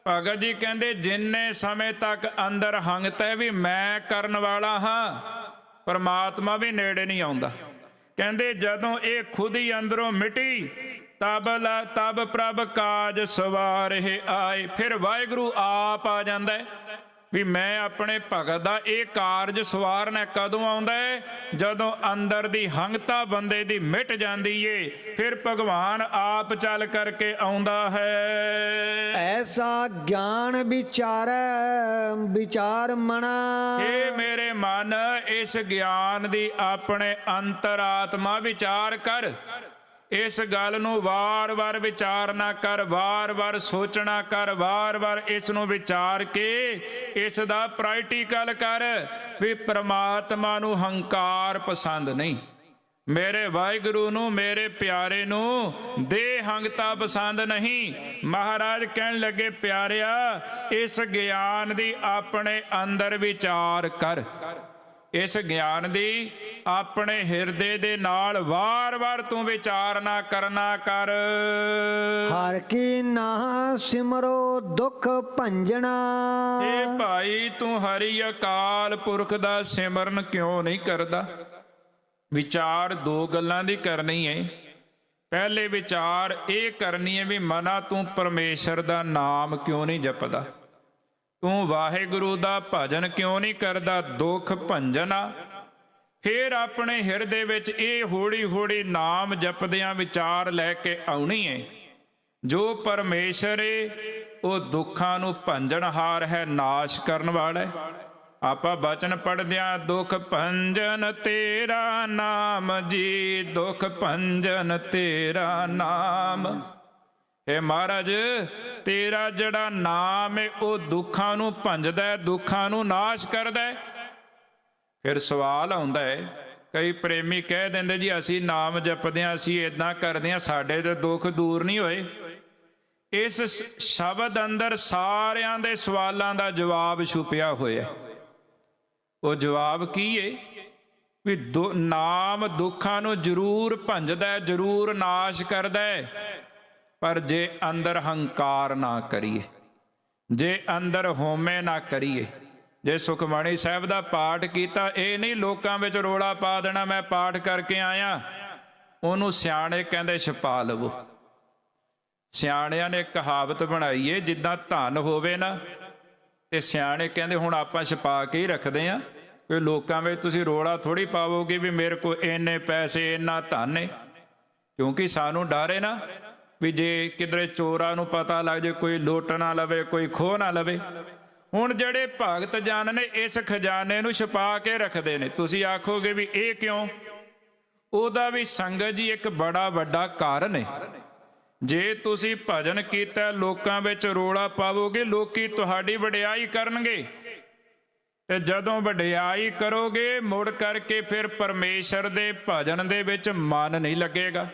ਭਗਤ ਜੀ ਕਹਿੰਦੇ, ਜਿੰਨੇ ਸਮੇਂ ਤੱਕ ਅੰਦਰ ਹੰਗਤ ਹੈ ਵੀ ਮੈਂ ਕਰਨ ਵਾਲਾ ਹਾਂ ਪਰਮਾਤਮਾ ਵੀ ਨੇੜੇ ਨਹੀਂ ਆਉਂਦਾ। ਕਹਿੰਦੇ ਜਦੋਂ ਇਹ ਖੁਦ ਹੀ ਅੰਦਰੋਂ ਮਿਟੀ, ਤਬ ਲਾ, ਤਬ ਪ੍ਰਭ ਕਾਜ ਸਵਾਰੇ ਆਏ। ਫਿਰ ਵਾਹਿਗੁਰੂ ਆਪ ਆ ਜਾਂਦਾ ਵੀ ਮੈਂ ਆਪਣੇ ਭਗਤ ਦਾ ਇਹ ਕਾਰਜ ਸਵਾਰਨਾ ਕਦੋਂ ਆਉਂਦਾ ਹੈ? ਜਦੋਂ ਅੰਦਰ ਦੀ ਹੰਗਤਾ ਬੰਦੇ ਦੀ ਮਿਟ ਜਾਂਦੀ ਏ ਫਿਰ ਭਗਵਾਨ ਆਪ ਚੱਲ ਕਰਕੇ ਆਉਂਦਾ ਹੈ। ਐਸਾ ਗਿਆਨ ਵਿਚਾਰੈ ਵਿਚਾਰ ਮਣਾ ਏ ਮੇਰੇ ਮਨ ਇਸ ਗਿਆਨ ਦੀ ਆਪਣੇ ਅੰਤਰਾਤਮਾ ਵਿਚਾਰ ਕਰ। ਇਸ ਗੱਲ ਨੂੰ ਵਾਰ-ਵਾਰ ਵਿਚਾਰਨਾ ਕਰ, ਵਾਰ-ਵਾਰ ਸੋਚਣਾ ਕਰ, ਵਾਰ-ਵਾਰ ਇਸ ਨੂੰ ਵਿਚਾਰ ਕੇ ਇਸ ਦਾ ਪ੍ਰੈਕਟੀਕਲ ਕਰ ਵੀ ਪ੍ਰਮਾਤਮਾ ਨੂੰ ਹੰਕਾਰ ਪਸੰਦ ਨਹੀਂ। ਮੇਰੇ ਵਾਹਿਗੁਰੂ ਨੂੰ, ਮੇਰੇ ਪਿਆਰੇ ਨੂੰ ਦੇ ਹੰਗਤਾ ਪਸੰਦ ਨਹੀਂ। ਮਹਾਰਾਜ ਕਹਿਣ ਲੱਗੇ, ਪਿਆਰਿਆ, ਇਸ ਗਿਆਨ ਦੀ ਆਪਣੇ ਅੰਦਰ ਵਿਚਾਰ ਕਰ। ਇਸ ਗਿਆਨ ਦੀ ਆਪਣੇ ਹਿਰਦੇ ਦੇ ਨਾਲ ਵਾਰ-ਵਾਰ ਤੂੰ ਵਿਚਾਰਨਾ ਕਰਨਾ ਕਰ। ਹਰ ਕੀ ਨਾਮ ਸਿਮਰੋ ਦੁਖ ਭੰਜਣਾ। ਏ ਭਾਈ ਤੂੰ ਹਰੀ ਅਕਾਲ ਪੁਰਖ ਦਾ ਸਿਮਰਨ ਕਿਉਂ ਨਹੀਂ ਕਰਦਾ? ਵਿਚਾਰ ਦੋ ਗੱਲਾਂ ਦੀ ਕਰਨੀ ਹੈ ਪਹਿਲੇ ਵਿਚਾਰ ਇਹ ਕਰਨੀ ਹੈ ਵੀ ਮਨਾ ਤੂੰ ਪਰਮੇਸ਼ਰ ਦਾ ਨਾਮ ਕਿਉਂ ਨਹੀਂ ਜਪਦਾ? ਤੂੰ ਵਾਹਿਗੁਰੂ ਦਾ ਭਜਨ ਕਿਉਂ ਨਹੀਂ ਕਰਦਾ ਦੁੱਖ ਭੰਜਨਾ? ਫਿਰ ਆਪਣੇ ਹਿਰਦੇ ਵਿੱਚ ਇਹ ਹੌਲੀ ਹੌਲੀ ਨਾਮ ਜਪਦਿਆਂ ਵਿਚਾਰ ਲੈ ਕੇ ਆਉਣੀ ਹੈ ਜੋ ਪਰਮੇਸ਼ਰ ਏ, ਉਹ ਦੁੱਖਾਂ ਨੂੰ ਭੰਜਨਹਾਰ ਹੈ, ਨਾਸ਼ ਕਰਨ ਵਾਲਾ ਹੈ ਆਪਾਂ ਬਚਨ ਪੜਦਿਆਂ ਦੁੱਖ ਭੰਜਨ ਤੇਰਾ ਨਾਮ ਜੀ, ਦੁੱਖ ਭੰਜਨ ਤੇਰਾ ਨਾਮ। ਏ ਮਹਾਰਾਜ, ਤੇਰਾ ਜਿਹੜਾ ਨਾਮ ਹੈ ਉਹ ਦੁੱਖਾਂ ਨੂੰ ਭੰਜਦਾ ਹੈ, ਦੁੱਖਾਂ ਨੂੰ ਨਾਸ਼ ਕਰਦਾ ਹੈ। ਫਿਰ ਸਵਾਲ ਆਉਂਦਾ ਹੈ, ਕਈ ਪ੍ਰੇਮੀ ਕਹਿ ਦਿੰਦੇ, ਜੀ, ਅਸੀਂ ਨਾਮ ਜਪਦੇ ਹਾਂ, ਅਸੀਂ ਇਦਾਂ ਕਰਦੇ ਹਾਂ, ਸਾਡੇ ਤੇ ਦੁੱਖ ਦੂਰ ਨਹੀਂ ਹੋਏ। ਇਸ ਸ਼ਬਦ ਅੰਦਰ ਸਾਰਿਆਂ ਦੇ ਸਵਾਲਾਂ ਦਾ ਜਵਾਬ ਛੁਪਿਆ ਹੋਇਆ ਉਹ ਜਵਾਬ ਕੀ ਏ? ਵੀ ਦੁ- ਨਾਮ ਦੁੱਖਾਂ ਨੂੰ ਜ਼ਰੂਰ ਭੰਜਦਾ ਹੈ, ਜ਼ਰੂਰ ਨਾਸ਼ ਕਰਦਾ ਹੈ। ਪਰ ਜੇ ਅੰਦਰ ਹੰਕਾਰ ਨਾ ਕਰੀਏ, ਜੇ ਅੰਦਰ ਹੋਮੇ ਨਾ ਕਰੀਏ, ਜੇ ਸੁਖਮਣੀ ਸਾਹਿਬ ਦਾ ਪਾਠ ਕੀਤਾ, ਇਹ ਨਹੀਂ ਲੋਕਾਂ ਵਿੱਚ ਰੋਲਾ ਪਾ ਦੇਣਾ, ਮੈਂ ਪਾਠ ਕਰਕੇ ਆਇਆ। ਉਹਨੂੰ ਸਿਆਣੇ ਕਹਿੰਦੇ ਛਪਾ ਲਵੋ। ਸਿਆਣਿਆਂ ਨੇ ਕਹਾਵਤ ਬਣਾਈ ਏ, ਜਿੱਦਾਂ ਧਨ ਹੋਵੇ ਨਾ, ਤੇ ਸਿਆਣੇ ਕਹਿੰਦੇ ਹੁਣ ਆਪਾਂ ਛਪਾ ਕੇ ਹੀ ਰੱਖਦੇ ਆ। ਕਿ ਲੋਕਾਂ ਵਿੱਚ ਤੁਸੀਂ ਰੋਲਾ ਥੋੜੀ ਪਾਵੋਗੇ ਵੀ ਮੇਰੇ ਕੋਲ ਇੰਨੇ ਪੈਸੇ, ਇੰਨਾ ਧਨ ਏ। ਕਿਉਂਕਿ ਸਾਨੂੰ ਡਰ ਹੈ ਨਾ ਵੀ ਜੇ ਕਿਧਰੇ ਚੋਰਾਂ ਨੂੰ ਪਤਾ ਲੱਗ ਜੇ ਕੋਈ ਲੁੱਟ ਨਾ ਲਵੇ, ਕੋਈ ਖੋਹ ਨਾ ਲਵੇ, ਹੁਣ ਜਿਹੜੇ ਭਗਤ ਜਨ ਨੇ ਇਸ ਖਜ਼ਾਨੇ ਨੂੰ ਛੁਪਾ ਕੇ ਰੱਖਦੇ ਨੇ, ਤੁਸੀਂ ਆਖੋਗੇ ਵੀ ਇਹ ਕਿਉਂ? ਉਹਦਾ ਵੀ ਸੰਗਤ ਜੀ ਇੱਕ ਬੜਾ ਵੱਡਾ ਕਾਰਨ ਹੈ ਜੇ ਤੁਸੀਂ ਭਜਨ ਕੀਤਾ ਲੋਕਾਂ ਵਿੱਚ ਰੋਲਾ ਪਾਵੋਗੇ, ਲੋਕੀ ਤੁਹਾਡੀ ਵਡਿਆਈ ਕਰਨਗੇ। ਤੇ ਜਦੋਂ ਵਡਿਆਈ ਕਰੋਗੇ, ਮੁੜ ਕਰਕੇ ਫਿਰ ਪਰਮੇਸ਼ਰ ਦੇ ਭਜਨ ਦੇ ਵਿੱਚ ਮਨ ਨਹੀਂ ਲੱਗੇਗਾ।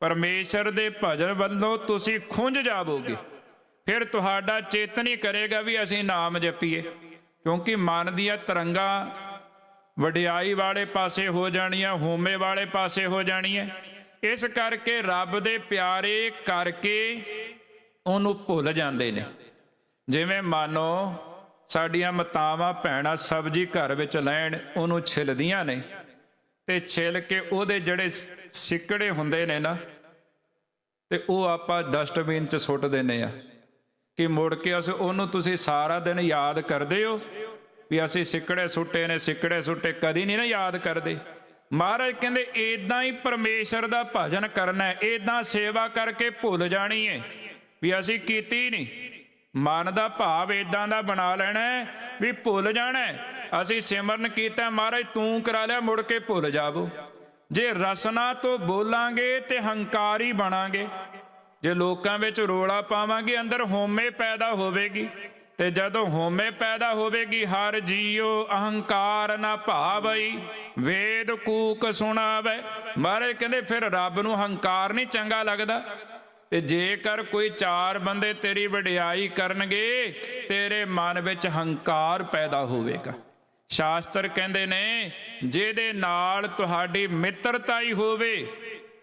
ਪਰਮੇਸ਼ਰ ਦੇ ਭਜਨ ਵੱਲੋਂ ਤੁਸੀਂ ਖੁੰਝ ਜਾਵੋਗੇ। ਫਿਰ ਤੁਹਾਡਾ ਚੇਤਨ ਹੀ ਕਰੇਗਾ ਵੀ ਅਸੀਂ ਨਾਮ ਜਪੀਏ, ਕਿਉਂਕਿ ਮਨ ਦੀਆਂ ਤਰੰਗਾਂ ਵਡਿਆਈ ਵਾਲੇ ਪਾਸੇ ਹੋ ਜਾਣੀਆਂ ਹੋਮੇ ਵਾਲੇ ਪਾਸੇ ਹੋ ਜਾਣੀਆਂ। ਇਸ ਕਰਕੇ ਰੱਬ ਦੇ ਪਿਆਰੇ ਕਰਕੇ ਉਹਨੂੰ ਭੁੱਲ ਜਾਂਦੇ ਨੇ। ਜਿਵੇਂ ਮਾਨੋ ਸਾਡੀਆਂ ਮਤਾਵਾਂ, ਭੈਣਾਂ ਸਬਜ਼ੀ ਘਰ ਵਿੱਚ ਲੈਣ ਉਹਨੂੰ ਛਿਲਦੀਆਂ ਨੇ। ਤੇ ਛਿਲ ਕੇ ਉਹਦੇ ਜਿਹੜੇ ਸਿੱਕੜੇ ਹੁੰਦੇ ਨੇ ਨਾ, ਤੇ ਉਹ ਆਪਾਂ ਡਸਟਬਿਨ 'ਚ ਸੁੱਟ ਦਿੰਨੇ ਆ ਕਿ ਮੁੜ ਕੇ ਅਸੀਂ ਉਹਨੂੰ ਤੁਸੀਂ ਸਾਰਾ ਦਿਨ ਯਾਦ ਕਰਦੇ ਹੋ ਵੀ ਅਸੀਂ ਸਿੱਕੜੇ ਸੁੱਟੇ ਨੇ, ਸਿੱਕੜੇ ਸੁੱਟੇ ਕਦੀ ਨਹੀਂ ਨਾ ਯਾਦ ਕਰਦੇ। ਮਹਾਰਾਜ ਕਹਿੰਦੇ ਇਦਾਂ ਹੀ ਪਰਮੇਸ਼ਰ ਦਾ ਭਜਨ ਕਰਨਾ ਹੈ ਇਦਾਂ ਸੇਵਾ ਕਰਕੇ ਭੁੱਲ ਜਾਣੀ ਹੈ ਵੀ ਅਸੀਂ ਕੀਤੀ ਨਹੀਂ। ਮਨ ਦਾ ਭਾਵ ਇਦਾਂ ਦਾ ਬਣਾ ਲੈਣਾ ਵੀ ਭੁੱਲ ਜਾਣਾ ਅਸੀਂ ਸਿਮਰਨ ਕੀਤਾ, ਮਹਾਰਾਜ, ਤੂੰ ਕਰਾ ਲਿਆ, ਮੁੜ ਕੇ ਭੁੱਲ ਜਾਵੋ। ਜੇ ਰਸਨਾ ਤੋਂ ਬੋਲਾਂਗੇ ਤੇ ਹੰਕਾਰੀ ਬਣਾਂਗੇ। ਜੇ ਲੋਕਾਂ ਵਿੱਚ ਰੋਲਾ ਪਾਵਾਂਗੇ, ਅੰਦਰ ਹੋਮੇ ਪੈਦਾ ਹੋਵੇਗੀ। ਤੇ ਜਦੋਂ ਹੋਮੇ ਪੈਦਾ ਹੋਵੇਗੀ, ਹਰ ਜੀਉ ਅਹੰਕਾਰ ਨਾ ਭਾਵਈ ਵੇਦ ਕੂਕ ਸੁਣਾਵੇ। ਮਹਾਰਾਜ ਕਹਿੰਦੇ, ਫਿਰ ਰੱਬ ਨੂੰ ਹੰਕਾਰ ਨਹੀਂ ਚੰਗਾ ਲੱਗਦਾ। ਤੇ ਜੇਕਰ ਕੋਈ ਚਾਰ ਬੰਦੇ ਤੇਰੀ ਵਡਿਆਈ ਕਰਨਗੇ, ਤੇਰੇ ਮਨ ਵਿੱਚ ਹੰਕਾਰ ਪੈਦਾ ਹੋਵੇਗਾ। ਸ਼ਾਸਤਰ ਕਹਿੰਦੇ ਨੇ, ਜਿਹਦੇ ਨਾਲ ਤੁਹਾਡੀ ਮਿੱਤਰਤਾ ਹੀ ਹੋਵੇ,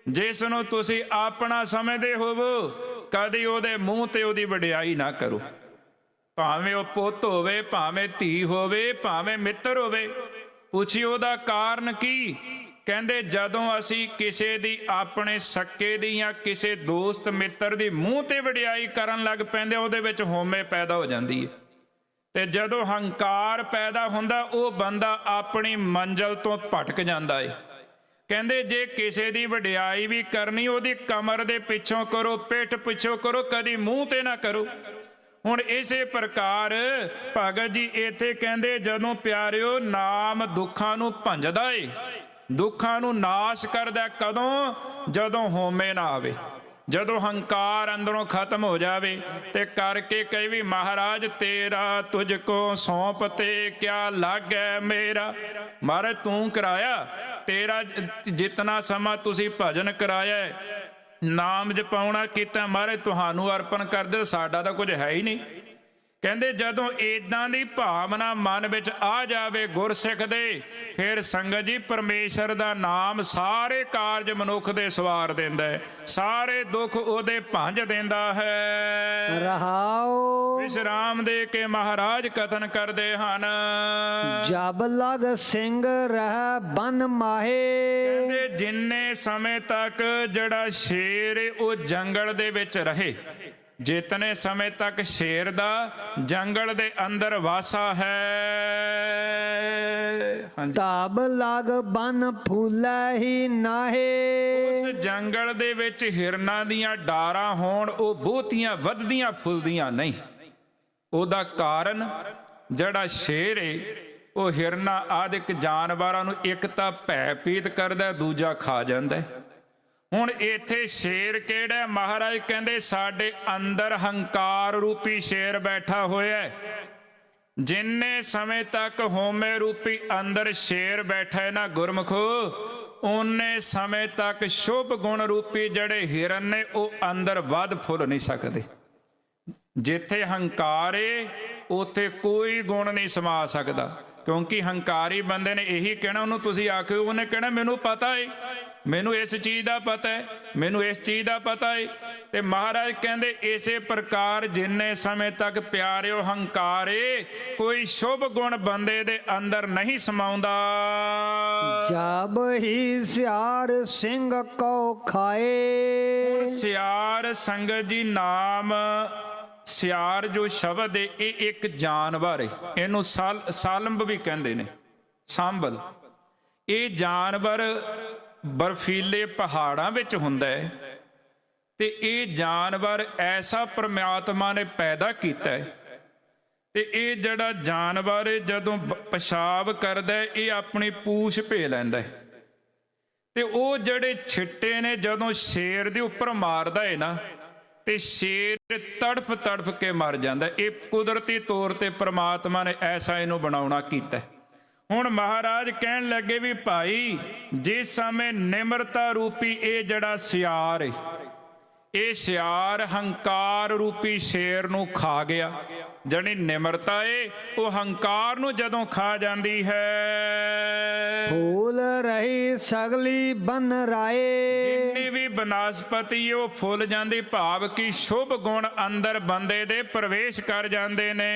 ਜਿਸ ਨੂੰ ਤੁਸੀਂ ਆਪਣਾ ਸਮਝਦੇ ਹੋਵੋ, ਕਦੀ ਉਹਦੇ ਮੂੰਹ ਤੇ ਉਹਦੀ ਵਡਿਆਈ ਨਾ ਕਰੋ। ਭਾਵੇਂ ਉਹ ਪੁੱਤ ਹੋਵੇ, ਭਾਵੇਂ ਧੀ ਹੋਵੇ, ਭਾਵੇਂ ਮਿੱਤਰ ਹੋਵੇ ਪੁੱਛੀ ਉਹਦਾ ਕਾਰਨ ਕੀ? ਕਹਿੰਦੇ, ਜਦੋਂ ਅਸੀਂ ਕਿਸੇ ਦੀ ਆਪਣੇ ਸੱਕੇ ਦੀ ਜਾਂ ਕਿਸੇ ਦੋਸਤ ਮਿੱਤਰ ਦੀ ਮੂੰਹ ਤੇ ਵਡਿਆਈ ਕਰਨ ਲੱਗ ਪੈਂਦੇ, ਉਹਦੇ ਵਿੱਚ ਹੋਮੇ ਪੈਦਾ ਹੋ ਜਾਂਦੀ ਹੈ। ਤੇ ਜਦੋਂ ਹੰਕਾਰ ਪੈਦਾ ਹੁੰਦਾ, ਉਹ ਬੰਦਾ ਆਪਣੀ ਮੰਜ਼ਲ ਤੋਂ ਭਟਕ ਜਾਂਦਾ ਏ। ਕਹਿੰਦੇ ਜੇ ਕਿਸੇ ਦੀ ਵਡਿਆਈ ਵੀ ਕਰਨੀ, ਉਹਦੀ ਕਮਰ ਦੇ ਪਿੱਛੋਂ ਕਰੋ, ਪਿੱਠ ਪਿੱਛੋਂ ਕਰੋ, ਕਦੀ ਮੂੰਹ ਤੇ ਨਾ ਕਰੋ। ਹੁਣ ਇਸੇ ਪ੍ਰਕਾਰ ਭਗਤ ਜੀ ਇੱਥੇ ਕਹਿੰਦੇ, ਜਦੋਂ ਪਿਆਰਿਓ, ਨਾਮ ਦੁੱਖਾਂ ਨੂੰ ਭੰਜਦਾ ਏ। ਦੁੱਖਾਂ ਨੂੰ ਨਾਸ਼ ਕਰਦਾ ਕਦੋਂ? ਜਦੋਂ ਹੋਮੇ ਨਾ ਆਵੇ। ਜਦੋਂ ਹੰਕਾਰ ਅੰਦਰੋਂ ਖਤਮ ਹੋ ਜਾਵੇ ਤੇ ਕਰਕੇ ਕਹੇ ਵੀ, ਮਹਾਰਾਜ, ਤੇਰਾ ਤੁਝ ਕੋ ਸੌਂਪ ਤੇ ਕਿਆ ਲਾਗੈ ਮੇਰਾ? ਮਹਾਰਾਜ ਤੂੰ ਕਰਾਇਆ? ਤੇਰਾ ਜ- ਜਿਤਨਾ ਸਮਾਂ ਤੁਸੀਂ ਭਜਨ ਕਰਾਇਆ ਨਾਮ ਜਪਾਉਣਾ ਕੀਤਾ ਮਹਾਰਾਜ ਤੁਹਾਨੂੰ ਅਰਪਣ ਕਰਦੇ ਸਾਡਾ ਤਾਂ ਕੁਝ ਹੈ ਹੀ ਨਹੀਂ। ਕਹਿੰਦੇ ਜਦੋਂ ਇਦਾਂ ਦੀ ਭਾਵਨਾ ਮਨ ਵਿੱਚ ਆ ਜਾਵੇ ਗੁਰਸਿੱਖ ਦੇ ਫਿਰ ਸੰਗਤ ਜੀ ਪਰਮੇਸ਼ਰ ਦਾ ਨਾਮ ਸਾਰੇ ਕਾਰਜ ਮਨੁੱਖ ਦੇ ਸਵਾਰ ਦਿੰਦਾ ਹੈ। ਸਾਰੇ ਦੁੱਖ ਉਹਦੇ ਭੰਜ ਦਿੰਦਾ ਹੈ। ਰਹਾਉ ਵਿਸ਼ਰਾਮ ਦੇ ਕੇ ਮਹਾਰਾਜ ਕਥਨ ਕਰਦੇ ਹਨ। ਜਬ ਲਗ ਸਿੰਘ ਰਹਿ ਬਨ ਮਾਹੇ। ਕਹਿੰਦੇ ਜਿੰਨੇ ਸਮੇਂ ਤੱਕ ਜਿਹੜਾ ਸ਼ੇਰ ਉਹ ਜੰਗਲ ਦੇ ਵਿੱਚ ਰਹੇ। ਜਿਤਨੇ ਸਮੇਂ ਤੱਕ ਸ਼ੇਰ ਦਾ ਜੰਗਲ ਦੇ ਅੰਦਰ ਵਾਸਾ ਹੈ। ਤਬ ਲਗ ਬਨ ਫੂਲੇ ਹੀ ਨਾਹੇ। ਉਸ ਜੰਗਲ ਦੇ ਵਿੱਚ ਹਿਰਨਾਂ ਦੀਆਂ ਡਾਰਾਂ ਹੋਣ ਉਹ ਬਹੁਤੀਆਂ ਵੱਧਦੀਆਂ ਫੁੱਲਦੀਆਂ ਨਹੀਂ। ਉਹਦਾ ਕਾਰਨ ਜਿਹੜਾ ਸ਼ੇਰ ਏ ਉਹ ਹਿਰਨਾ ਆਦਿਕ ਜਾਨਵਰਾਂ ਨੂੰ ਇੱਕ ਤਾਂ ਭੈ ਪੀਤ ਕਰਦਾ ਦੂਜਾ ਖਾ ਜਾਂਦਾ। ਹੈ। ਹੁਣ ਇੱਥੇ ਸ਼ੇਰ ਕਿਹੜਾ ਮਹਾਰਾਜ ਕਹਿੰਦੇ ਸਾਡੇ ਅੰਦਰ ਹੰਕਾਰ ਰੂਪੀ ਸ਼ੇਰ ਬੈਠਾ ਹੋਇਆ ਹੈ। ਜਿੰਨੇ ਸਮੇਂ ਤੱਕ ਹੋਮੇ ਰੂਪੀ ਅੰਦਰ ਸ਼ੇਰ ਬੈਠਾ ਹੈ ਨਾ ਗੁਰਮਖੋ, ਉਹਨੇ ਸਮੇਂ ਤੱਕ ਸ਼ੁਭ ਗੁਣ ਰੂਪੀ ਜਿਹੜੇ ਹਿਰਨ ਨੇ, ਉਹ ਅੰਦਰ ਵੱਧ ਫੁੱਲ ਨਹੀਂ ਸਕਦੇ। ਜਿੱਥੇ ਹੰਕਾਰ ਏ, ਉੱਥੇ ਕੋਈ ਗੁਣ ਨਹੀਂ ਸਮਾ ਸਕਦਾ। ਕਿਉਂਕਿ ਹੰਕਾਰੀ ਬੰਦੇ ਨੇ ਇਹੀ ਕਹਿਣਾ, ਉਹਨੂੰ ਤੁਸੀਂ ਆਖਿਓ, ਉਹਨੇ ਕਹਿਣਾ, ਮੈਨੂੰ ਪਤਾ ਏ ਮੈਨੂੰ ਇਸ ਚੀਜ਼ ਦਾ ਪਤਾ ਹੈ ਮੈਨੂੰ ਇਸ ਚੀਜ਼ ਦਾ ਪਤਾ ਏ ਤੇ ਮਹਾਰਾਜ ਕਹਿੰਦੇ ਇਸੇ ਪ੍ਰਕਾਰ ਜਿੰਨੇ ਸਮੇਂ ਤੱਕ ਪਿਆਰਿਓ ਹੰਕਾਰ ਕੋਈ ਸ਼ੁਭ ਗੁਣ ਬੰਦੇ ਦੇ ਅੰਦਰ ਨਹੀਂ ਸਮਾਉਂਦਾ। ਜਬ ਹੀ ਸਿਆਰ ਸਿੰਘ ਕੋ ਖਾਏ। ਸਿਆਰ ਸੰਗਤ ਜੀ ਨਾਮ ਸਿਆਰ ਜੋ ਸ਼ਬਦ ਹੈ ਇਹ ਇੱਕ ਜਾਨਵਰ ਹੈ ਇਹਨੂੰ ਸਾਲ ਸਾਲੰਬ ਵੀ ਕਹਿੰਦੇ ਨੇ ਸੰਭਲ ਇਹ ਜਾਨਵਰ ਬਰਫੀਲੇ ਪਹਾੜਾਂ ਵਿੱਚ ਹੁੰਦਾ ਹੈ ਤੇ ਇਹ ਜਾਨਵਰ ਐਸਾ ਪ੍ਰਮਾਤਮਾ ਨੇ ਪੈਦਾ ਕੀਤਾ ਹੈ। ਤੇ ਇਹ ਜਿਹੜਾ ਜਾਨਵਰ ਜਦੋਂ ਬ- ਪਿਸ਼ਾਬ ਕਰਦਾ ਇਹ ਆਪਣੀ ਪੂਛ ਭੇ ਲੈਂਦਾ ਹੈ। ਤੇ ਉਹ ਜਿਹੜੇ ਛਿੱਟੇ ਨੇ, ਜਦੋਂ ਸ਼ੇਰ ਦੇ ਉੱਪਰ ਮਾਰਦਾ ਏ ਨਾ, ਤੇ ਸ਼ੇਰ ਤੜਫ ਤੜਫ ਕੇ ਮਰ ਜਾਂਦਾ ਇਹ ਕੁਦਰਤੀ ਤੌਰ ਤੇ ਪ੍ਰਮਾਤਮਾ ਨੇ ਐਸਾ ਇਹਨੂੰ ਬਣਾਉਣਾ ਕੀਤਾ ਹੁਣ ਮਹਾਰਾਜ ਕਹਿਣ ਲੱਗੇ ਵੀ ਭਾਈ ਜਿਸ ਸਮੇਂ ਨਿਮਰਤਾ ਰੂਪੀ ਇਹ ਜਿਹੜਾ ਸਿਆਰ ਏ, ਇਹ ਸਿਆਰ ਹੰਕਾਰ ਰੂਪੀ ਸ਼ੇਰ ਨੂੰ ਖਾ ਗਿਆ। ਜਣੀ ਨਿਮਰਤਾ ਏ, ਉਹ ਹੰਕਾਰ ਨੂੰ ਜਦੋਂ ਖਾ ਜਾਂਦੀ ਹੈ। ਫੂਲ ਰਹੀ ਸਗਲੀ ਬਨ ਰਾਏ। ਜਿੰਨੀ ਵੀ ਬਨਸਪਤੀ ਉਹ ਫੁੱਲ ਜਾਂਦੀ ਭਾਵ ਕਿ ਸ਼ੁਭ ਗੁਣ ਅੰਦਰ ਬੰਦੇ ਦੇ ਪ੍ਰਵੇਸ਼ ਕਰ ਜਾਂਦੇ ਨੇ।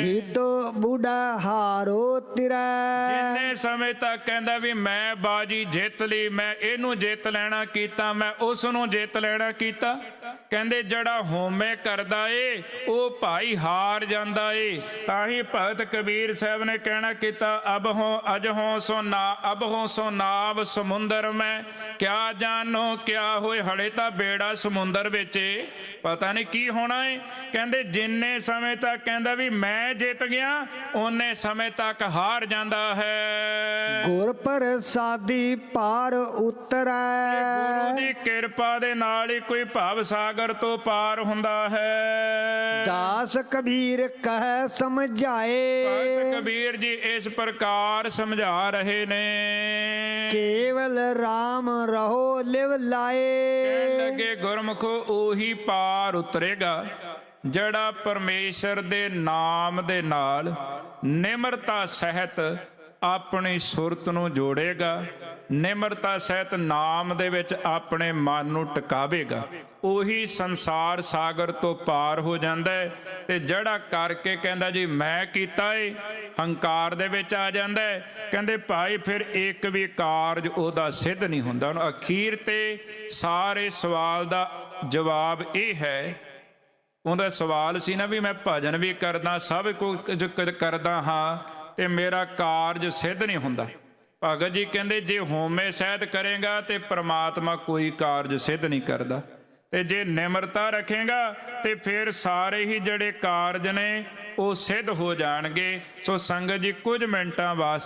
ਜੀਤੋ ਬੁੜਾ ਹਾਰੋ ਤਿਰੈ। ਜਿੰਨੇ ਸਮੇਂ ਤੱਕ ਕਹਿੰਦਾ ਵੀ ਮੈਂ ਬਾਜੀ ਜਿੱਤ ਲਈ ਮੈਂ ਇਹਨੂੰ ਜਿੱਤ ਲੈਣਾ ਕੀਤਾ ਮੈਂ ਉਸ ਨੂੰ ਜਿੱਤ ਲੈਣਾ ਕੀਤਾ। ਕਹਿੰਦੇ ਜਿਹੜਾ ਹੋਮੇ ਕਰਦਾ ਏ ਉਹ ਭਾਈ ਹਾਰ ਜਾਂਦਾ ਏ। ਤਾਂ ਹੀ ਭਗਤ ਕਬੀਰ ਸਾਹਿਬ ਨੇ ਕਹਿਣਾ ਕੀਤਾ ਅਬ ਹੋ ਅਜ ਹੋ ਸੋ ਨਾ ਅਬ ਹੋ ਸੋ ਨਾਵ ਸਮੁੰਦਰ ਮੈਂ। ਕਿਆ ਜਾਣੋ ਕਿਆ ਹੋਏ ਹੜੇ ਤਾਂ ਬੇੜਾ ਸਮੁੰਦਰ ਵਿੱਚ ਏ। ਪਤਾ ਨਹੀਂ ਕੀ ਹੋਣਾ ਏ। ਕਹਿੰਦੇ ਜਿੰਨੇ ਸਮੇਂ ਤੱਕ ਕਹਿੰਦਾ ਵੀ ਮੈਂ ਜਿੱਤ ਗਿਆ ਉਹਨੇ ਸਮੇਂ ਤੱਕ ਹਾਰ ਜਾਂਦਾ ਹੈ। ਗੁਰ ਪ੍ਰਸਾਦੀ ਪਾਰ ਉਤਰੈ। ਗੁਰੂ ਦੀ ਕਿਰਪਾ ਦੇ ਨਾਲ ਹੀ ਕੋਈ ਭਵ ਸਾਗਰ ਤੋਂ ਪਾਰ ਹੁੰਦਾ ਹੈ। ਦਾਸ ਕਬੀਰ ਕਹਿ ਭਗਤ ਸਮਝਾਏ ਕਬੀਰ ਜੀ ਇਸ ਪ੍ਰਕਾਰ ਸਮਝਾ ਰਹੇ ਨੇ। ਕੇਵਲ RAM ਰਹੋ ਲਿਵ ਕਹਿਣ ਲਾਏ ਲੱਗੇ ਗੁਰਮੁਖੋ ਉਹੀ ਪਾਰ ਉਤਰੇਗਾ ਜਿਹੜਾ ਪਰਮੇਸ਼ਰ ਦੇ ਨਾਮ ਦੇ ਨਾਲ ਨਿਮਰਤਾ ਸਹਿਤ ਆਪਣੀ ਸੁਰਤ ਨੂੰ ਜੋੜੇਗਾ। ਨਿਮਰਤਾ ਸਹਿਤ ਨਾਮ ਦੇ ਵਿੱਚ ਆਪਣੇ ਮਨ ਨੂੰ ਟਿਕਾਵੇਗਾ। ਉਹੀ ਸੰਸਾਰ ਸਾਗਰ ਤੋਂ ਪਾਰ ਹੋ ਜਾਂਦਾ ਹੈ ਤੇ ਜਿਹੜਾ ਕਰਕੇ ਕਹਿੰਦਾ ਜੀ, ਮੈਂ ਕੀਤਾ ਏ, ਹੰਕਾਰ ਦੇ ਵਿੱਚ ਆ ਜਾਂਦਾ ਹੈ। ਕਹਿੰਦੇ, ਭਾਈ, ਫਿਰ ਇੱਕ ਵੀ ਕਾਰਜ ਉਹਦਾ ਸਿੱਧ ਨਹੀਂ ਹੁੰਦਾ। ਹੁਣ ਅਖੀਰ ਤੇ ਸਾਰੇ ਸਵਾਲ ਦਾ ਜਵਾਬ ਇਹ ਹੈ, ਉਹਦਾ ਸਵਾਲ ਸੀ ਨਾ ਵੀ ਮੈਂ ਭਜਨ ਵੀ ਕਰਦਾ, ਸਭ ਕੁਝ ਕਰਦਾ ਹਾਂ ਤੇ ਮੇਰਾ ਕਾਰਜ ਸਿੱਧ ਨਹੀਂ ਹੁੰਦਾ। ਭਗਤ ਜੀ ਕਹਿੰਦੇ, ਜੇ ਹੋਮੇ ਸਹਿਤ ਕਰੇਗਾ ਤੇ ਪ੍ਰਮਾਤਮਾ ਕੋਈ ਕਾਰਜ ਸਿੱਧ ਨਹੀਂ ਕਰਦਾ। ਤੇ ਜੇ ਨਿਮਰਤਾ ਰੱਖੇਗਾ ਤੇ ਫਿਰ ਸਾਰੇ ਹੀ ਜਿਹੜੇ ਕਾਰਜ ਨੇ ਉਹ ਸਿੱਧ ਹੋ ਜਾਣਗੇ। ਸੋ ਸੰਗਤ ਜੀ, ਕੁਝ ਮਿੰਟਾਂ ਵਾਸਤੇ